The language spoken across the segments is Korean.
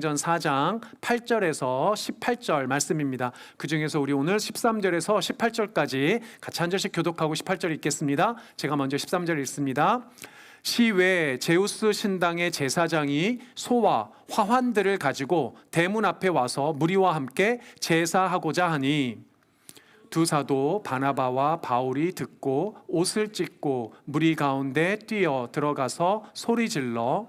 전 4장 8절에서 18절 말씀입니다. 그 중에서 우리 오늘 13절에서 18절까지 같이 한 절씩 교독하고 18절 읽겠습니다. 제가 먼저 13절 읽습니다. 시외 제우스 신당의 제사장이 소와 화환들을 가지고 대문 앞에 와서 무리와 함께 제사하고자 하니 두 사도 바나바와 바울이 듣고 옷을 찢고 무리 가운데 뛰어 들어가서 소리 질러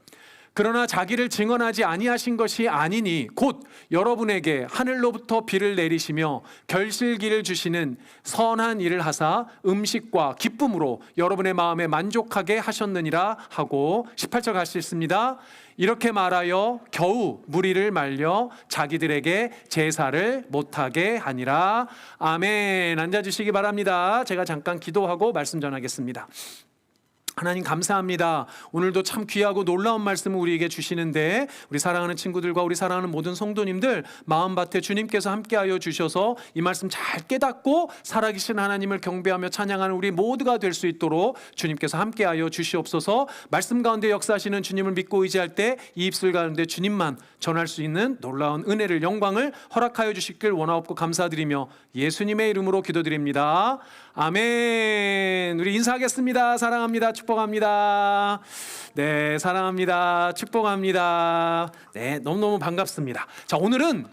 그러나 자기를 증언하지 아니하신 것이 아니니 곧 여러분에게 하늘로부터 비를 내리시며 결실기를 주시는 선한 일을 하사 음식과 기쁨으로 여러분의 마음에 만족하게 하셨느니라 하고 18절 갈수 있습니다. 이렇게 말하여 겨우 무리를 말려 자기들에게 제사를 못하게 하니라. 아멘. 앉아주시기 바랍니다. 제가 잠깐 기도하고 말씀 전하겠습니다. 하나님 감사합니다. 오늘도 참 귀하고 놀라운 말씀을 우리에게 주시는데 우리 사랑하는 친구들과 우리 사랑하는 모든 성도님들 마음밭에 주님께서 함께하여 주셔서 이 말씀 잘 깨닫고 살아계신 하나님을 경배하며 찬양하는 우리 모두가 될 수 있도록 주님께서 함께하여 주시옵소서. 말씀 가운데 역사하시는 주님을 믿고 의지할 때 이 입술 가운데 주님만 전할 수 있는 놀라운 은혜를 영광을 허락하여 주시길 원하옵고 감사드리며 예수님의 이름으로 기도드립니다. 아멘. 우리 인사하겠습니다. 사랑합니다. 축복합니다. 네, 사랑합니다. 축복합니다. 네, 너무너무 반갑습니다. 자, 오늘은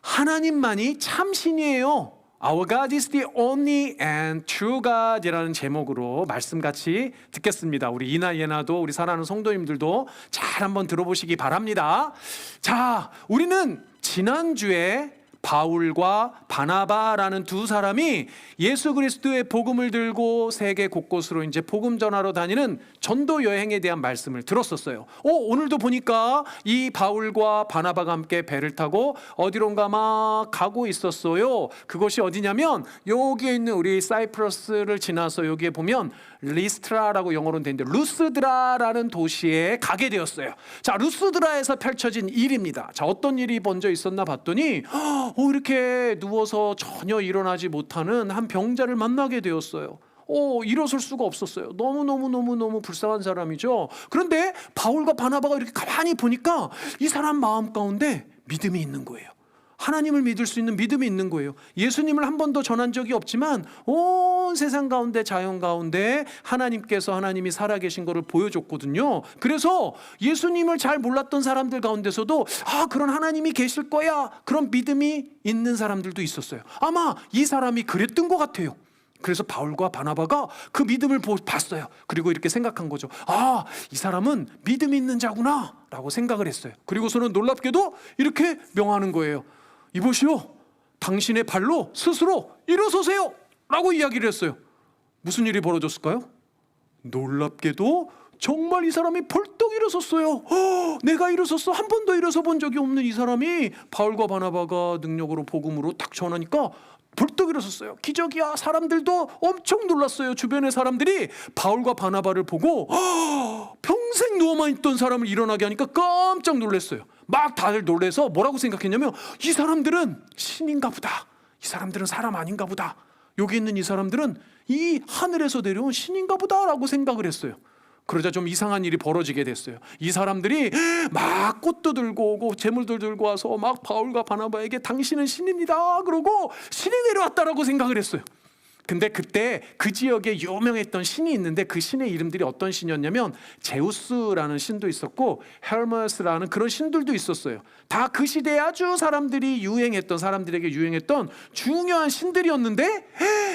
하나님만이 참 신이에요. Our God is the only and true God이라는 제목으로 말씀 같이 듣겠습니다. 우리 이나 예나도 우리 사랑하는 성도님들도 잘 한번 들어보시기 바랍니다. 자, 우리는 지난주에 바울과 바나바라는 두 사람이 예수 그리스도의 복음을 들고 세계 곳곳으로 이제 복음 전하러 다니는 전도 여행에 대한 말씀을 들었었어요. 오, 오늘도 보니까 이 바울과 바나바가 함께 배를 타고 어디론가 막 가고 있었어요. 그것이 어디냐면 여기에 있는 우리 사이프러스를 지나서 여기에 보면 리스트라라고 영어로는 되는데 루스드라라는 도시에 가게 되었어요. 자, 루스드라에서 펼쳐진 일입니다. 자, 어떤 일이 먼저 있었나 봤더니 어, 이렇게 누워서 전혀 일어나지 못하는 한 병자를 만나게 되었어요. 오, 일어설 수가 없었어요. 너무너무너무너무 불쌍한 사람이죠. 그런데 바울과 바나바가 이렇게 가만히 보니까 이 사람 마음 가운데 믿음이 있는 거예요. 하나님을 믿을 수 있는 믿음이 있는 거예요. 예수님을 한 번도 전한 적이 없지만 온 세상 가운데 자연 가운데 하나님께서 하나님이 살아계신 것을 보여줬거든요. 그래서 예수님을 잘 몰랐던 사람들 가운데서도 아 그런 하나님이 계실 거야 그런 믿음이 있는 사람들도 있었어요. 아마 이 사람이 그랬던 것 같아요. 그래서 바울과 바나바가 그 믿음을 보- 봤어요. 그리고 이렇게 생각한 거죠. 아, 이 사람은 믿음 있는 자구나. 라고 생각을 했어요. 그리고서는 놀랍게도 이렇게 명하는 거예요. 이보시오. 당신의 발로 스스로 일어서세요. 라고 이야기를 했어요. 무슨 일이 벌어졌을까요? 놀랍게도 정말 이 사람이 벌떡 일어섰어요. 허, 내가 일어섰어. 한 번도 일어서 본 적이 없는 이 사람이 바울과 바나바가 능력으로 복음으로 딱 전하니까 벌떡 일어섰어요. 기적이야. 사람들도 엄청 놀랐어요. 주변의 사람들이 바울과 바나바를 보고 허, 평생 누워만 있던 사람을 일어나게 하니까 깜짝 놀랐어요. 막 다들 놀래서 뭐라고 생각했냐면 이 사람들은 신인가 보다. 이 사람들은 사람 아닌가 보다. 여기 있는 이 사람들은 이 하늘에서 내려온 신인가 보다라고 생각을 했어요. 그러자 좀 이상한 일이 벌어지게 됐어요. 이 사람들이 막 꽃도 들고 오고 재물들 들고 와서 막 바울과 바나바에게 당신은 신입니다. 그러고 신이 내려왔다라고 생각을 했어요. 근데 그때 그 지역에 유명했던 신이 있는데 그 신의 이름들이 어떤 신이었냐면 제우스라는 신도 있었고 헬머스라는 그런 신들도 있었어요. 다 그 시대에 아주 사람들이 유행했던 사람들에게 유행했던 중요한 신들이었는데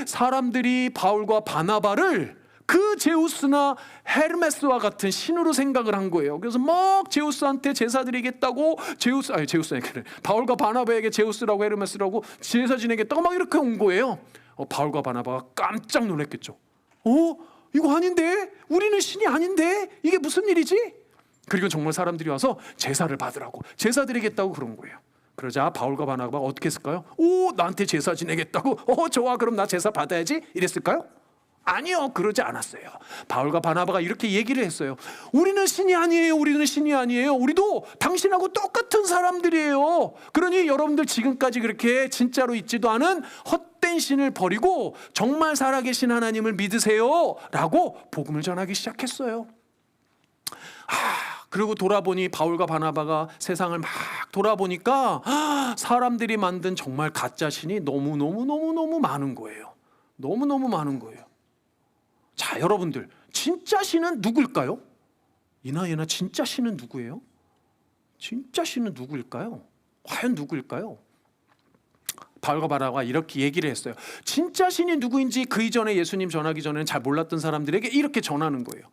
사람들이 바울과 바나바를 그 제우스나 헤르메스와 같은 신으로 생각을 한 거예요. 그래서 막 제우스한테 제사 드리겠다고 제우스 아니 제우스 아니 그래 바울과 바나바에게 제우스라고 헤르메스라고 제사 지내겠다고 막 이렇게 온 거예요. 어, 바울과 바나바가 깜짝 놀랐겠죠. 어 이거 아닌데 우리는 신이 아닌데 이게 무슨 일이지? 그리고 정말 사람들이 와서 제사를 받으라고 제사 드리겠다고 그런 거예요. 그러자 바울과 바나바가 어떻게 했을까요? 오 나한테 제사 지내겠다고? 어 좋아 그럼 나 제사 받아야지 이랬을까요? 아니요 그러지 않았어요. 바울과 바나바가 이렇게 얘기를 했어요. 우리는 신이 아니에요. 우리는 신이 아니에요. 우리도 당신하고 똑같은 사람들이에요. 그러니 여러분들 지금까지 그렇게 진짜로 있지도 않은 헛된 신을 버리고 정말 살아계신 하나님을 믿으세요 라고 복음을 전하기 시작했어요. 그리고 돌아보니 바울과 바나바가 세상을 막 돌아보니까 아, 사람들이 만든 정말 가짜 신이 너무 너무 너무 너무 많은 거예요. 너무 너무 많은 거예요. 자, 여러분들 진짜 신은 누굴까요? 이나예나 진짜 신은 누구예요? 진짜 신은 누구일까요? 과연 누구일까요? 바울과 바나바가 이렇게 얘기를 했어요. 진짜 신이 누구인지 그 이전에 예수님 전하기 전에는 잘 몰랐던 사람들에게 이렇게 전하는 거예요.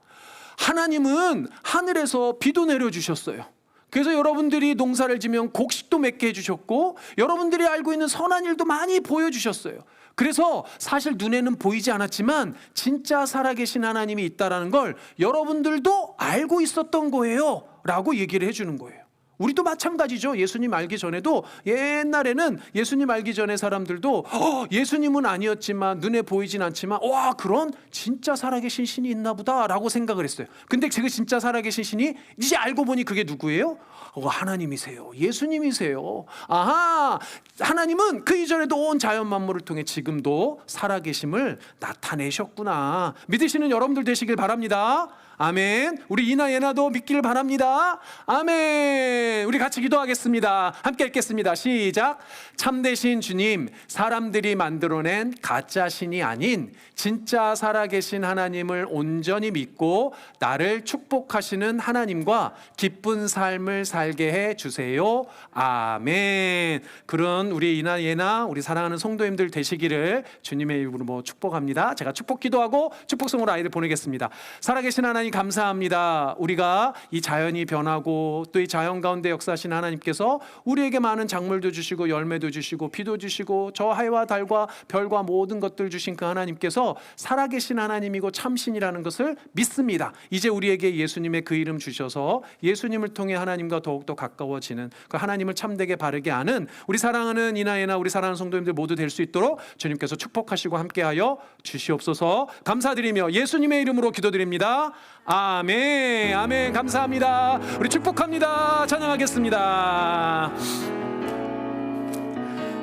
하나님은 하늘에서 비도 내려 주셨어요. 그래서 여러분들이 농사를 지면 곡식도 맺게 해주셨고 여러분들이 알고 있는 선한 일도 많이 보여주셨어요. 그래서 사실 눈에는 보이지 않았지만 진짜 살아계신 하나님이 있다라는 걸 여러분들도 알고 있었던 거예요. 라고 얘기를 해주는 거예요. 우리도 마찬가지죠. 예수님 알기 전에도 옛날에는 예수님 알기 전에 사람들도 어, 예수님은 아니었지만 눈에 보이진 않지만 와 그런 진짜 살아계신 신이 있나 보다라고 생각을 했어요. 근데 그 진짜 살아계신 신이 이제 알고 보니 그게 누구예요? 어, 하나님이세요. 예수님이세요. 아하 하나님은 그 이전에도 온 자연 만물을 통해 지금도 살아계심을 나타내셨구나. 믿으시는 여러분들 되시길 바랍니다. 아멘. 우리 이나 예나도 믿기를 바랍니다. 아멘. 우리 같이 기도하겠습니다. 함께 읽겠습니다. 시작. 참되신 주님, 사람들이 만들어낸 가짜 신이 아닌 진짜 살아계신 하나님을 온전히 믿고 나를 축복하시는 하나님과 기쁜 삶을 살게 해 주세요. 아멘. 그런 우리 이나 예나 우리 사랑하는 성도님들 되시기를 주님의 이름으로 뭐 축복합니다. 제가 축복 기도하고 축복성으로 아이들 보내겠습니다. 살아계신 하나님 감사합니다. 우리가 이 자연이 변하고 또 이 자연 가운데 역사하신 하나님께서 우리에게 많은 작물도 주시고 열매도 주시고 비도 주시고 저 해와 달과 별과 모든 것들 주신 그 하나님께서 살아계신 하나님이고 참신이라는 것을 믿습니다. 이제 우리에게 예수님의 그 이름 주셔서 예수님을 통해 하나님과 더욱더 가까워지는 그 하나님을 참되게 바르게 아는 우리 사랑하는 이나이나 우리 사랑하는 성도님들 모두 될 수 있도록 주님께서 축복하시고 함께하여 주시옵소서 감사드리며 예수님의 이름으로 기도드립니다. 아멘. 아멘. 감사합니다. 우리 축복합니다. 찬양하겠습니다.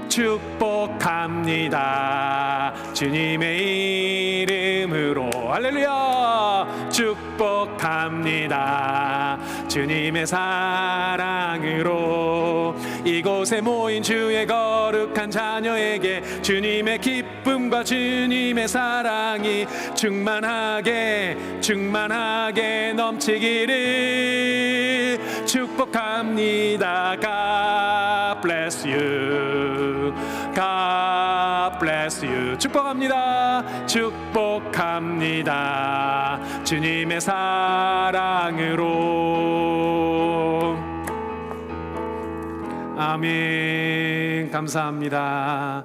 축복합니다. 주님의 이름으로 할렐루야. 축복합니다. 주님의 사랑으로 이곳에 모인 주의 거룩한 자녀에게 주님의 기쁨과 주님의 사랑이 충만하게 충만하게 넘치기를 축복합니다. God bless you. God bless you. 축복합니다. 축복합니다. 주님의 사랑으로. 아멘. 감사합니다.